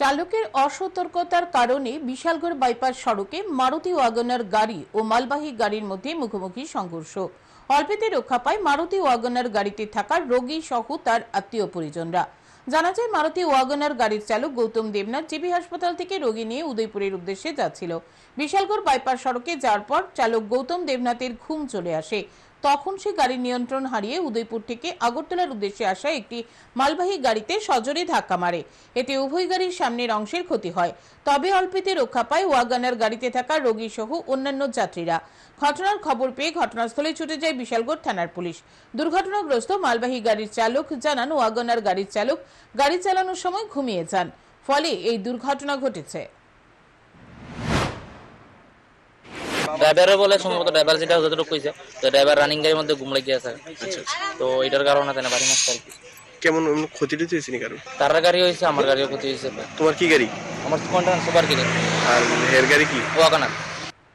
চালকের অসতর্কতার কারণে বিশালগড় বাইপাস সড়কে মারুতি ওয়াগনার গাড়ি ও মালবাহী গাড়ির মধ্যে মুখোমুখি সংঘর্ষ। অল্পেতে রক্ষা পায় মারুতি ওয়াগনার গাড়িতে থাকা রোগী সহ তার আত্মীয় পরিজনরা। জানা যায়, মারুতি ওয়াগনার গাড়ির চালক গৌতম দেবনাথ জিবি হাসপাতাল থেকে রোগী নিয়ে উদয়পুরের উদ্দেশ্যে যাচ্ছিল। বিশালগড় বাইপাস সড়কে যাওয়ার পর চালক গৌতম দেবনাথের ঘুম চলে আসে। তখন সে গাড়ির নিয়ন্ত্রণ হারিয়ে উদয়পুর থেকে আগরতলার উদ্দেশ্যে আসা একটি মালবাহী গাড়িতে সজোরে ধাক্কা মারে। এতে উভয় গাড়ির সামনের অংশের ক্ষতি হয়। তবে অল্পেতে রক্ষা পায় ওয়াগানার গাড়িতে থাকা রোগী সহ অন্যান্য যাত্রীরা। ঘটনার খবর পেয়ে ঘটনাস্থলে ছুটে যায় বিশালগড় থানার পুলিশ। দুর্ঘটনাগ্রস্ত মালবাহী গাড়ির চালক জানান, ওয়াগনার গাড়ির চালক গাড়ি চালানোর সময় ঘুমিয়ে যান। ফলে এই দুর্ঘটনা ঘটেছে। ড্রাইভারে বলে সম্ভবত ড্রাইভার যেটা যতটুকু কইছে তো ড্রাইভার রানিং গাড়ির মধ্যে ঘুম লাগিয়ে আছে। তো এটার কারণে তেনে বাড়ি মাস্টার কেমন এমন ক্ষতি টতি হয়েছে নি কারও? তার গাড়ি হয়েছে আমার গাড়িও ক্ষতি হয়েছে। তোমার কি গাড়ি? আমার সুপার সুপার গাড়ি? আর হের গাড়ি কি? ওয়াগানার।